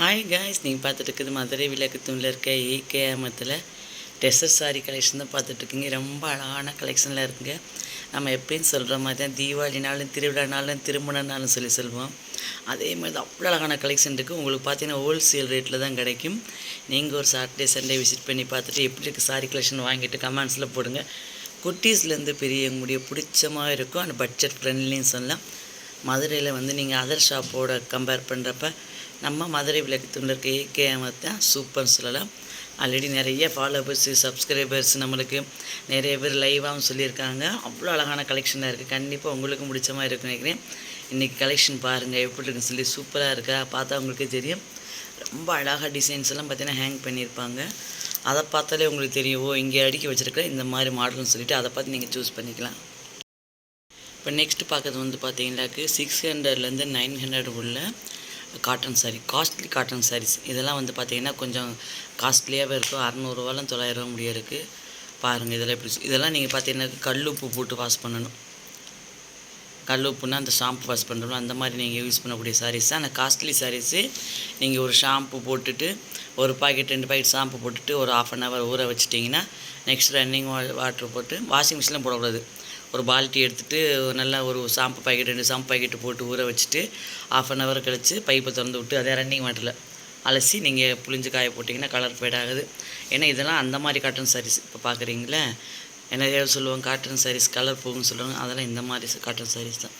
Hi guys நீங்கள் பார்த்துட்டு இருக்குது மதுரை விளக்குத்தூணில் இருக்க ஏகே அமத்தில் டெசர்ட் சாரி கலெக்ஷன் தான் பார்த்துட்ருக்கீங்க ரொம்ப அழகான கலெக்ஷனில் இருக்குங்க. நம்ம எப்பயும் சொல்கிற மாதிரி தான் தீபாவளினாலும் திருவிழானாலும் திருமணம்னாலும் சொல்லி சொல்லுவோம். அதே மாதிரி தான் அவ்வளோ அழகான கலெக்ஷன் இருக்குது உங்களுக்கு பார்த்தீங்கன்னா ஹோல்சேல் ரேட்டில் தான் கிடைக்கும். நீங்கள் ஒரு சாட்டர்டே சண்டே விசிட் பண்ணி பார்த்துட்டு எப்படி இருக்குது சாரி கலெக்ஷன் வாங்கிட்டு கமெண்ட்ஸில் போடுங்க. குட்டீஸ்லேருந்து பெரியவங்களுடைய பிடிச்சமாக இருக்கும். அந்த பட்ஜெட் ஃப்ரெண்ட்லின்னு சொல்லலாம். மதுரையில் வந்து நீங்கள் அதர் ஷாப்போட கம்பேர் பண்ணுறப்ப நம்ம மதுரை விளக்கத்துள்ள இருக்க ஏகேஎம் தான் சூப்பர்னு சொல்லலாம். ஆல்ரெடி நிறைய ஃபாலோவர்ஸ் சப்ஸ்கிரைபர்ஸ் நம்மளுக்கு நிறைய பேர் லைவாகவும் சொல்லியிருக்காங்க. அவ்வளோ அழகான கலெக்ஷனாக இருக்குது கண்டிப்பாக உங்களுக்கு முடிச்ச மாதிரி இருக்குன்னு நினைக்கிறேன். இன்றைக்கி கலெக்ஷன் பாருங்கள் எப்படி இருக்குன்னு சொல்லி சூப்பராக இருக்கா? பார்த்தா உங்களுக்கே தெரியும். ரொம்ப அழகாக டிசைன்ஸ் எல்லாம் பார்த்தீங்கன்னா ஹேங் பண்ணியிருப்பாங்க. அதை பார்த்தாலே உங்களுக்கு தெரியும். ஓ இங்கே அடுக்கி வச்சுருக்க இந்த மாதிரி மாடல்னு சொல்லிவிட்டு அதை பார்த்து நீங்கள் சூஸ் பண்ணிக்கலாம். இப்போ நெக்ஸ்ட் பார்க்கறது வந்து பார்த்தீங்கன்னாக்கு சிக்ஸ் ஹண்ட்ரட்லேருந்து நைன் ஹண்ட்ரட் உள்ள cotton sari costly cotton saris இதெல்லாம் வந்து பார்த்தீங்கன்னா கொஞ்சம் காஸ்ட்லியாகவே இருக்கும். அறநூறுவாலாம் தொள்ளாயிரரூவா முடிய இருக்குது பாருங்கள் இதெல்லாம் எப்படி இதெல்லாம் நீங்கள் பார்த்தீங்கன்னா கல் உப்பு போட்டு வாஷ் பண்ணணும். கல்லுப்புன்னா அந்த ஷாம்பு வாஷ் பண்ணுறோம் அந்த மாதிரி நீங்கள் யூஸ் பண்ணக்கூடிய சாரீஸ் அந்த காஸ்ட்லி சாரீஸு நீங்கள் ஒரு ஷாம்பு போட்டுட்டு ஒரு பாக்கெட் ரெண்டு பாக்கெட் ஷாம்பு போட்டுட்டு ஒரு ஆஃப் அன் ஹவர் ஊற வச்சிட்டிங்கன்னா நெக்ஸ்ட் ரன்னிங் வாட்டர் போட்டு வாஷிங் மிஷினில் போடக்கூடாது. ஒரு பால்ட்டி எடுத்துகிட்டு நல்லா ஒரு ஷாம்பு பாக்கெட் ரெண்டு ஷாம்பு பாக்கெட்டு போட்டு ஊற வச்சுட்டு ஆஃப் அன் ஹவர் கழித்து பைப்பை திறந்து விட்டு அதே ரன்னிங் வாட்டரில் அலசி நீங்கள் புளிஞ்சு காய போட்டிங்கன்னா கலர் ஃபேட் ஆகுது. ஏன்னா இதெல்லாம் அந்த மாதிரி காட்டன் சாரீஸ் இப்போ பார்க்குறீங்களே நிறைய சொல்லுவாங்க காட்டன் சாரீஸ் கலர் போகும்னு சொல்லுவாங்க அதெல்லாம் இந்த மாதிரி காட்டன் சாரீஸ் தான்.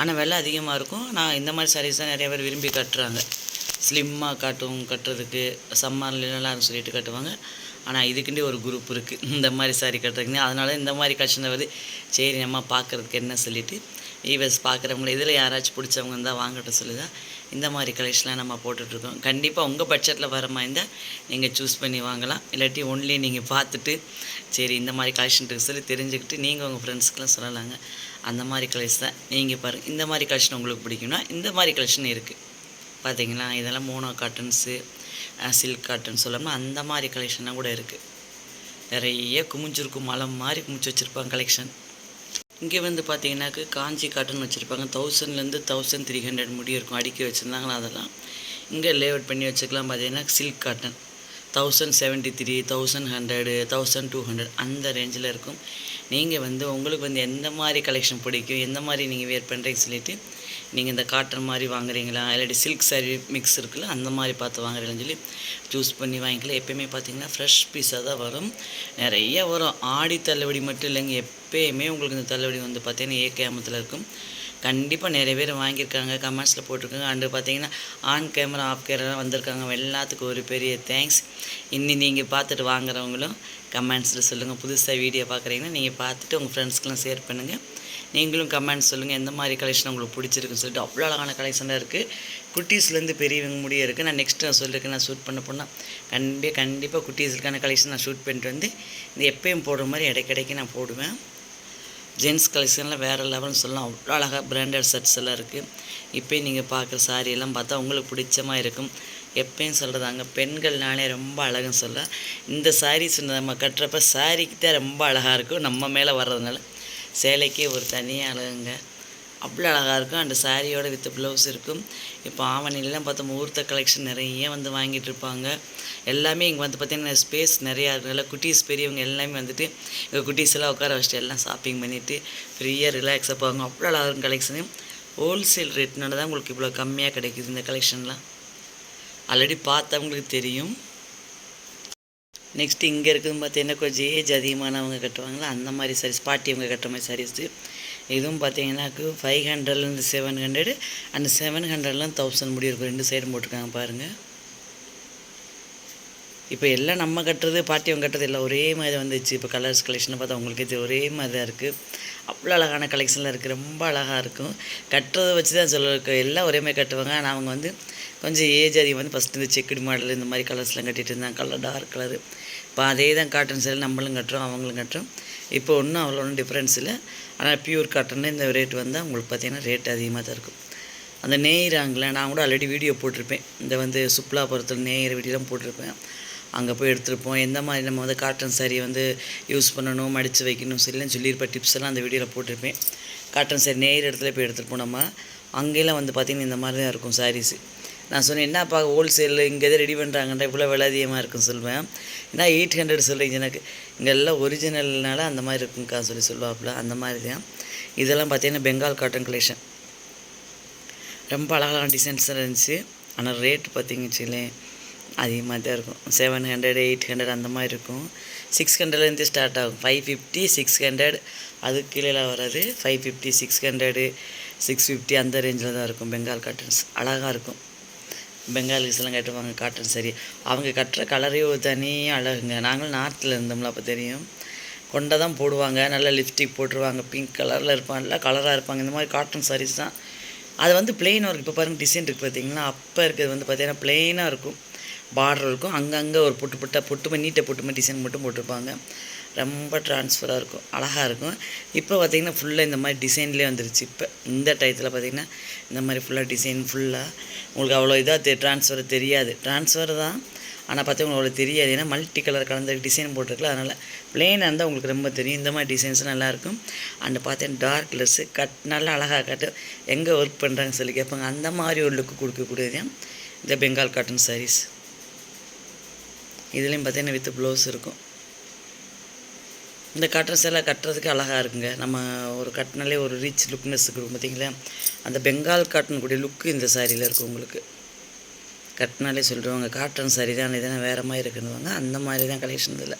ஆனால் விலை அதிகமாக இருக்கும். நான் இந்த மாதிரி சாரீஸ் தான் நிறைய பேர் விரும்பி கட்டுறாங்க. ஸ்லிம்மாக காட்டும் கட்டுறதுக்கு சம்மர்லாம் சொல்லிட்டு கட்டுவாங்க. ஆனால் இதுக்குண்டே ஒரு குரூப் இருக்குது இந்த மாதிரி சாரி கட்டுறதுக்குன்னு. அதனால இந்த மாதிரி கலெக்ஷன் வருது சரி நம்ம பார்க்குறதுக்கு என்ன சொல்லிவிட்டு ஈவர்ஸ் பார்க்குறவங்கள இதில் யாராச்சும் பிடிச்சவங்க இருந்தால் வாங்கட்டும் சொல்லி தான் இந்த மாதிரி கலெக்ஷன்லாம் நம்ம போட்டுட்ருக்கோம். கண்டிப்பாக உங்கள் பட்ஜெட்டில் வர மாதிரி இருந்தால் நீங்கள் சூஸ் பண்ணி வாங்கலாம். இல்லாட்டி ஒன்லி நீங்கள் பார்த்துட்டு சரி இந்த மாதிரி கலெக்ஷன் இருக்குது சொல்லி தெரிஞ்சுக்கிட்டு நீங்கள் உங்கள் ஃப்ரெண்ட்ஸ்க்கெலாம் சொல்லலாங்க. அந்த மாதிரி கலெக்ஷன் தான். நீங்கள் பாருங்கள் இந்த மாதிரி கலெக்ஷன் உங்களுக்கு பிடிக்கும்னா இந்த மாதிரி கலெக்ஷன் இருக்குது பார்த்தீங்களா? இதெல்லாம் மோனோ காட்டன்ஸு சில்க் காட்டன் சொல்லாமல் அந்த மாதிரி கலெக்ஷன்லாம் கூட இருக்குது நிறைய குமிஞ்சிருக்கும் மலம் மாதிரி குமிச்சு வச்சுருப்பாங்க கலெக்ஷன் இங்கே வந்து பார்த்தீங்கன்னாக்கு காஞ்சி காட்டன் வச்சுருப்பாங்க. தௌசண்ட்லேருந்து தௌசண்ட் த்ரீ ஹண்ட்ரட் முடி இருக்கும். அடுக்கி வச்சுருந்தாங்களா அதெல்லாம். இங்கே லேஅவுட் பண்ணி வச்சுக்கலாம் பார்த்தீங்கன்னா silk cotton thousand seventy three thousand hundred thousand two hundred அந்த ரேஞ்சில் இருக்கும். நீங்கள் வந்து உங்களுக்கு வந்து எந்த மாதிரி கலெக்ஷன் பிடிக்கும்? எந்த மாதிரி நீங்கள் வேர் பண்ணுறீங்கன்னு சொல்லிவிட்டு நீங்கள் இந்த காட்டன் மாதிரி வாங்குறீங்களா? இல்லாட்டி சில்க் சாரீ மிக்ஸ் இருக்குல்ல அந்த மாதிரி பார்த்து வாங்குறீங்கன்னு சொல்லி சூஸ் பண்ணி வாங்கிக்கலாம் எப்போயுமே பார்த்தீங்கன்னா ஃப்ரெஷ் பீஸாக தான் வரும். நிறைய வரும். ஆடி தள்ளுபடி மட்டும் இல்லைங்க. எப்போயுமே உங்களுக்கு இந்த தள்ளுபடி வந்து பார்த்தீங்கன்னா ஏகேமத்தில் இருக்கும். கண்டிப்பாக நிறைய பேர் வாங்கியிருக்காங்க. கமெண்ட்ஸில் போட்டிருக்காங்க. அண்டு பார்த்தீங்கன்னா ஆன் கேமரா ஆஃப் கேமரா வந்திருக்காங்க. எல்லாத்துக்கும் ஒரு பெரிய தேங்க்ஸ் இன்னி நீங்கள் பார்த்துட்டு வாங்குறவங்களும் கமெண்ட்ஸில் சொல்லுங்கள் புதுசாக வீடியோ பார்க்குறீங்கன்னா நீங்கள் பார்த்துட்டு உங்கள் ஃப்ரெண்ட்ஸ்க்கெலாம் ஷேர் பண்ணுங்கள் நீங்களும் கமெண்ட் சொல்லுங்கள் எந்த மாதிரி கலெக்ஷன் உங்களுக்கு பிடிச்சிருக்குன்னு சொல்லிட்டு அவ்வளோ அழகான கலெக்ஷனாக இருக்குது குட்டீஸ்லேருந்து பெரியவங்க முடிய இருக்குது நான் நெக்ஸ்ட்டு நான் சொல்லியிருக்கேன் நான் ஷூட் பண்ண போனால் கண்டிப்பாக கண்டிப்பாக குட்டீஸுக்கான கலெக்ஷன் நான் ஷூட் பண்ணிட்டு வந்து இந்த எப்பயும் போடுற மாதிரி இடைக்கிடைக்கு நான் போடுவேன். ஜென்ஸ் கலெக்ஷன்லாம் வேறு லெவல்னு சொல்லலாம். அவ்வளோ அழகாக பிராண்டட் ஷர்ட்ஸ் எல்லாம் இருக்குது இப்போயும் நீங்கள் பார்க்குற சாரி எல்லாம் பார்த்தா உங்களுக்கு பிடிச்சமாக இருக்கும். எப்பயும் சொல்கிறதாங்க பெண்கள்னாலே ரொம்ப அழகுன்னு சொல்ல. இந்த சாரீஸ் நம்ம கட்டுறப்ப சாரிக்கு தான் ரொம்ப அழகாக இருக்கும். நம்ம மேலே வர்றதுனால. சேலைக்கே ஒரு தனியாக அழகுங்க. அவ்வளோ அழகாக இருக்கும். அந்த சாரியோட வித் ப்ளவுஸ் இருக்கும். இப்போ ஆவணிலாம் பார்த்தா முகூர்த்த கலெக்ஷன் நிறைய வந்து வாங்கிட்டு இருப்பாங்க. எல்லாமே இங்கே வந்து பார்த்திங்கன்னா ஸ்பேஸ் நிறையா இருக்குல்ல குட்டீஸ் பெரியவங்க எல்லாமே வந்துட்டு இங்கே குட்டீஸ் எல்லாம் உட்கார வச்சுட்டு எல்லாம் ஷாப்பிங் பண்ணிவிட்டு ஃப்ரீயாக ரிலாக்ஸாக போவாங்க. அவ்வளோ அழகாக இருக்கும் கலெக்ஷனு ஹோல்சேல் ரேட்னால தான் உங்களுக்கு இவ்வளோ கம்மியாக கிடைக்குது இந்த கலெக்ஷன்லாம் ஆல்ரெடி பார்த்தவங்களுக்கு தெரியும். நெக்ஸ்ட்டு இங்கே இருக்குதுன்னு பார்த்தீங்கன்னா கொஞ்சம் ஏஜ் அதிகமானவங்க கட்டுவாங்களா? அந்த மாதிரி சாரீஸ் பாட்டியவங்க கட்டுற மாதிரி சாரீஸு இதுவும் பார்த்தீங்கன்னாக்கு ஃபைவ் ஹண்ட்ரட்லேருந்து செவன் ஹண்ட்ரடு அந்த செவன் ஹண்ட்ரட்லாம் தௌசண்ட் முடி இருக்கும். ரெண்டு சைடும் போட்டிருக்காங்க பாருங்கள் இப்போ எல்லாம் நம்ம கட்டுறது பாட்டியம் கட்டுறது எல்லாம் ஒரே மாதிரி வந்துச்சு. இப்போ கலர்ஸ் கலெக்ஷனை பார்த்தா உங்களுக்கு இது ஒரே மாதிரி தான் இருக்குது அவ்வளோ அழகான கலெக்ஷனில் இருக்குது ரொம்ப அழகாக இருக்கும். கட்டுறதை வச்சு தான் சொல்ல எல்லாம் ஒரே மாதிரி கட்டுவாங்க. ஆனால் அவங்க வந்து கொஞ்சம் ஏஜ் அதிகம் வந்து ஃபஸ்ட்டு இந்த செக்குடி மாடல் இந்த மாதிரி கலர்ஸ்லாம் கட்டிகிட்டு இருந்தாங்க. கலர் டார்க் கலரு இப்போ அதே தான் காட்டன் சேல் நம்மளும் கட்டுறோம் அவங்களும் கட்டுறோம். இப்போ ஒன்றும் அவ்வளோ ஒன்றும் டிஃப்ரென்ஸ் இல்லை. ஆனால் பியூர் காட்டன் இந்த ரேட் வந்தால் உங்களுக்கு பார்த்திங்கன்னா ரேட் அதிகமாக தான் இருக்கும். அந்த நேயிறாங்கள நான் கூட ஆல்ரெடி வீடியோ போட்டிருப்பேன். இந்த வந்து சுப்லாபுரத்தில் நேயிற வீடியோலாம் போட்டிருப்பேன். அங்கே போய் எடுத்துருப்போம் எந்த மாதிரி நம்ம வந்து காட்டன் சாரி வந்து யூஸ் பண்ணணும் மடித்து வைக்கணும் சரிலாம் சொல்லியிருப்பேன் டிப்ஸ் எல்லாம் அந்த வீடியோவில் போட்டிருப்பேன். காட்டன் சாரி நேயிற இடத்துல போய் எடுத்துருப்போம் நம்ம அங்கெல்லாம் வந்து பார்த்திங்கன்னா இந்த மாதிரி தான் இருக்கும் சாரீஸு நான் சொன்னேன் என்னப்பா ஹோல்சேலில் இங்கே எதாவது ரெடி பண்ணுறாங்கன்ற இவ்வளோ விலை அதிகமாக இருக்குன்னு சொல்லுவேன். ஏன்னா எயிட் ஹண்ட்ரட் சொல்கிறீங்க எனக்கு? இங்கே எல்லாம் ஒரிஜினல்னால அந்த மாதிரி இருக்குங்க்கா சொல்லி சொல்லுவாப்புல அந்த மாதிரி தான். இதெல்லாம் பார்த்தீங்கன்னா பெங்கால் காட்டன் கலெக்ஷன் ரொம்ப அழகான டிசைன்ஸ் இருந்துச்சு. ஆனால் ரேட் பார்த்தீங்கன்னு அதிகமாக தான் இருக்கும். செவன் ஹண்ட்ரட் எயிட் ஹண்ட்ரட் அந்த மாதிரி இருக்கும். சிக்ஸ் ஹண்ட்ரட்லேருந்து ஸ்டார்ட் ஆகும். ஃபைவ் ஃபிஃப்டி சிக்ஸ் ஹண்ட்ரட் அதுக்கு கீழே வராது. Five fifty six hundred six fifty அந்த ரேஞ்சில் தான் இருக்கும் பெங்கால் காட்டன்ஸ் அழகாக இருக்கும். பெங்காலிஸ்லாம் கட்டுவாங்க காட்டன் சரி அவங்க கட்டுற கலரே ஒரு தனி அழகுங்க. நாங்களும் நார்த்தில் இருந்தோம்ல அப்போ தெரியும். கொண்டை தான் போடுவாங்க நல்லா லிப்ஸ்டிக் போட்டுருவாங்க பிங்க் கலரில் இருப்பாங்க நல்லா கலராக இருப்பாங்க. இந்த மாதிரி காட்டன் சாரீஸ் தான். அது வந்து பிளெயின் ஒர்க் இப்போ பாருங்கள் டிசைன் இருக்குது பார்த்தீங்கன்னா அப்போ இருக்கிறது வந்து பார்த்திங்கன்னா பிளெயினாக இருக்கும். பார்டர் இருக்கும். அங்கங்கே ஒரு பொட்டு பொட்டா பொட்டுமை நீட்டை பொட்டுமை டிசைன் மட்டும் போட்டிருப்பாங்க. ரொம்ப ட்ரான்ஸ்ஃபராக இருக்கும். அழகாக இருக்கும். இப்போ பார்த்திங்கன்னா ஃபுல்லாக இந்த மாதிரி டிசைன்லேயே வந்துருச்சு. இப்போ இந்த டயத்தில் பார்த்திங்கன்னா இந்த மாதிரி ஃபுல்லாக டிசைன் ஃபுல்லாக உங்களுக்கு அவ்வளோ இதாக ட்ரான்ஸ்ஃபர் தெரியாது. ட்ரான்ஸ்ஃபர் தான். ஆனால் பார்த்தீங்கன்னா அவ்வளோ தெரியாது. ஏன்னா மல்டி கலர் கலந்த டிசைன் போட்டிருக்கல அதனால் பிளெயினாக இருந்தால் உங்களுக்கு ரொம்ப தெரியும். இந்த மாதிரி டிசைன்ஸ் நல்லாயிருக்கும் அண்ட் பார்த்தீங்கன்னா டார்க் கலர்ஸு கட் நல்லா அழகாக கட்டு எங்கே ஒர்க் பண்ணுறாங்க சொல்லி கேட்பாங்க. அந்த மாதிரி ஒரு லுக்கு கொடுக்கக்கூடியது இந்த பெங்கால் காட்டன் சாரீஸ் இதுலேயும் பார்த்தீங்கன்னா வித் ப்ளவுஸ் இருக்கும். இந்த காட்டன் சேலை கட்டுறதுக்கு அழகாக இருக்குங்க. நம்ம ஒரு கட்டினாலே ஒரு ரிச் லுக்னஸ் இருக்கும் பார்த்தீங்களா அந்த பெங்கால் காட்டன் கூடிய லுக்கு இந்த சாரியில் இருக்கும் உங்களுக்கு. கட்டினாலே சொல்லிடுவாங்க காட்டன் சாரி தான் இதெல்லாம் வேறு மாதிரி இருக்குன்னுவாங்க. அந்த மாதிரி தான் கலெக்ஷன் இதில்.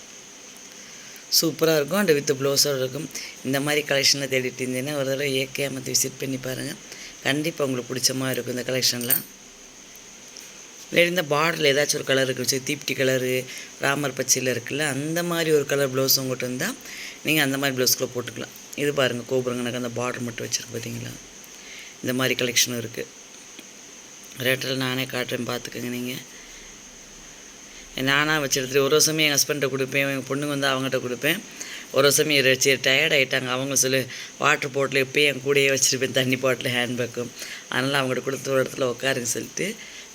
சூப்பராக இருக்கும். அண்ட் வித் ப்ளவுஸோடு இருக்கும். இந்த மாதிரி கலெக்ஷனில் தேடிட்டு இருந்தீங்கன்னா ஒரு தடவை ஏகே மற்ற விசிட் பண்ணி பாருங்கள் கண்டிப்பாக உங்களுக்கு பிடிச்ச மாதிரி இருக்கும் இந்த கலெக்ஷன்லாம் இல்லை இந்த பார்டரில் ஏதாச்சும் ஒரு கலர் சொல்லி தீப்டி கலரு ராமர் பச்சையில் இருக்குல்ல அந்த மாதிரி ஒரு கலர் ப்ளவுஸ் உங்கள்கிட்ட இருந்தால் நீங்கள் அந்த மாதிரி ப்ளவுஸ்க்குள்ளே போட்டுக்கலாம். இது பாருங்கள் கோபுரங்க எனக்கு அந்த பார்டர் மட்டும் வச்சுருக்கு பார்த்தீங்களா இந்த மாதிரி கலெக்ஷனும் இருக்குது ரேட்டில் நானே காட்டுறேன் பார்த்துக்கோங்க நீங்கள் நானாக வச்சு ஒரு வருஷமே என் ஹஸ்பண்ட்டை கொடுப்பேன் எங்கள் பொண்ணுங்க வந்து அவங்ககிட்ட கொடுப்பேன். ஒரு வருஷமே சரி டயர்ட் ஆகிட்டாங்க அவங்க சொல்லு வாட்டர் பாட்டில் எப்போயும் என் கூடயே வச்சுருப்பேன் தண்ணி பாட்டில் ஹேண்ட்பேக்கும் அதனால் அவங்கள்ட்ட கொடுத்து ஒரு இடத்துல உட்காருங்க சொல்லிட்டு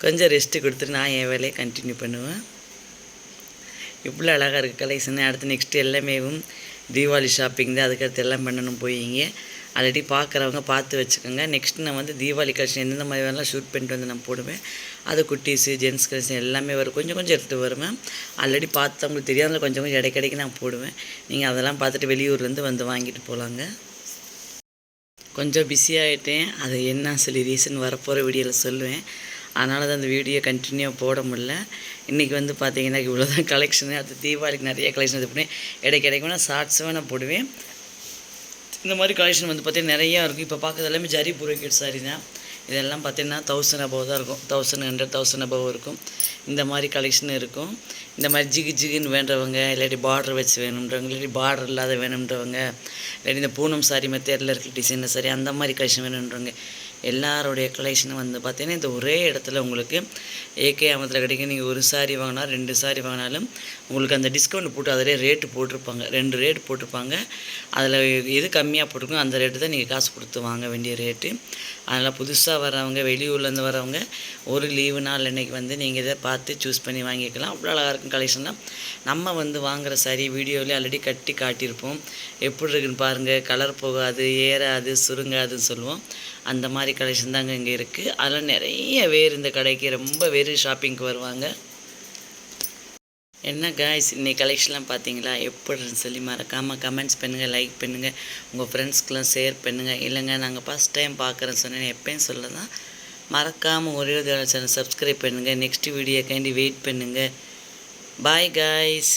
கொஞ்சம் ரெஸ்ட்டு கொடுத்துட்டு நான் என் வேலையை கண்டினியூ பண்ணுவேன். இவ்வளோ அழகாக இருக்குது கலெக்ஷன் அடுத்து நெக்ஸ்ட்டு எல்லாமேவும் தீபாவளி ஷாப்பிங் தான். அதுக்கடுத்து எல்லாம் பண்ணணும் போயிங்க. ஆல்ரெடி பார்க்குறவங்க பார்த்து வச்சுக்கோங்க. நெக்ஸ்ட் நான் வந்து தீபாவளி கலெக்ஷன் எந்தெந்த மாதிரி வேணாலும் ஷூட் பண்ணிட்டு வந்து நான் போடுவேன். அது குட்டீஸு ஜென்ஸ் கலெக்ஷன் எல்லாமே வரும். கொஞ்சம் கொஞ்சம் எடுத்துகிட்டு வருவேன் ஆல்ரெடி பார்த்தவங்களுக்கு தெரியாத கொஞ்சம் கொஞ்சம் இடைக்கடைக்கு நான் போடுவேன். நீங்கள் அதெல்லாம் பார்த்துட்டு வெளியூர்லேருந்து வந்து வாங்கிட்டு போகலாங்க கொஞ்சம் பிஸியாகிட்டேன் அது என்ன சொல்லி ரீசன் வரப்போகிற வீடியோவில் சொல்லுவேன். அதனால தான் அந்த வீடியோ கண்டினியூ போட முடில இன்றைக்கி வந்து பார்த்தீங்கன்னா இவ்வளோ தான் கலெக்ஷனு அது தீபாவளிக்கு நிறைய கலெக்ஷன் இது பண்ணி இடைக்கு இடைக்கு ஷார்ட்ஸ் வேணால் போடுவேன். இந்த மாதிரி கலெக்ஷன் வந்து பார்த்திங்கன்னா நிறையா இருக்கும் இப்போ பார்க்குறது எல்லாமே ஜரி புரோக்கெட் சாரி தான். இதெல்லாம் பார்த்தீங்கன்னா தௌசண்ட் அபவ் தான் இருக்கும். தௌசண்ட் ஹண்ட்ரட் தௌசண்ட் அபவ் இருக்கும். இந்த மாதிரி கலெக்ஷன் இருக்கும். இந்த மாதிரி ஜிகு ஜிகுன்னு வேண்டவங்க இல்லாட்டி பார்டர் வச்சு வேணுன்றவங்க இல்லாட்டி பார்டர் இல்லாத வேணுன்றவங்க இல்லாட்டி இந்த பூனம் சாரி மெத்தேரில் இருக்க டிசைனில் சாரி அந்த மாதிரி கலெக்ஷன் வேணுன்றவங்க எல்லாருடைய கலெக்ஷனும் வந்து பார்த்தீங்கன்னா இந்த ஒரே இடத்துல உங்களுக்கு ஏகே அமத்தில் கிடைக்கும் நீங்கள் ஒரு சாரி வாங்கினா ரெண்டு சாரி வாங்கினாலும் உங்களுக்கு அந்த டிஸ்கவுண்ட் போட்டு அதிலே ரேட்டு போட்டிருப்பாங்க. ரெண்டு ரேட் போட்டிருப்பாங்க. அதில் எது கம்மியாக போட்டிருக்கோ அந்த ரேட்டு தான் நீங்கள் காசு கொடுத்து வாங்க வேண்டிய ரேட்டு அதனால் புதுசாக வரவங்க வெளியூர்லேருந்து வரவங்க ஒரு லீவு நாள் அன்றைக்கி வந்து நீங்கள் இதை பார்த்து சூஸ் பண்ணி வாங்கிக்கலாம். அவ்வளோ அழகாக இருக்கும் கலெக்ஷன்லாம் நம்ம வந்து வாங்குகிற சாரி வீடியோவிலே ஆல்ரெடி கட்டி காட்டியிருப்போம். எப்படி இருக்குன்னு பாருங்கள் கலர் போகாது ஏறாது சுருங்காதுன்னு சொல்லுவோம். அந்த மாதிரி கலெக்ஷன் தாங்க இங்கே இருக்குது அதெல்லாம் நிறைய பேர் இந்த கடைக்கு ரொம்ப பேர் ஷாப்பிங்க்கு வருவாங்க. என்ன காய்ஸ் இன்னைக்கு கலெக்ஷன்லாம் பார்த்தீங்களா? எப்படின்னு சொல்லி மறக்காமல் கமெண்ட்ஸ் பண்ணுங்கள் லைக் பண்ணுங்கள் உங்கள் ஃப்ரெண்ட்ஸ்க்கெலாம் ஷேர் பண்ணுங்கள் இல்லைங்க நாங்கள் ஃபஸ்ட் டைம் பார்க்குறேன்னு சொன்னேன். எப்பயும் சொல்ல தான் மறக்காமல் ஒரே ஒரு சேனல் சப்ஸ்கிரைப் பண்ணுங்கள் நெக்ஸ்ட் வீடியோக்காண்டி வெயிட் பண்ணுங்கள் பாய் காய்ஸ்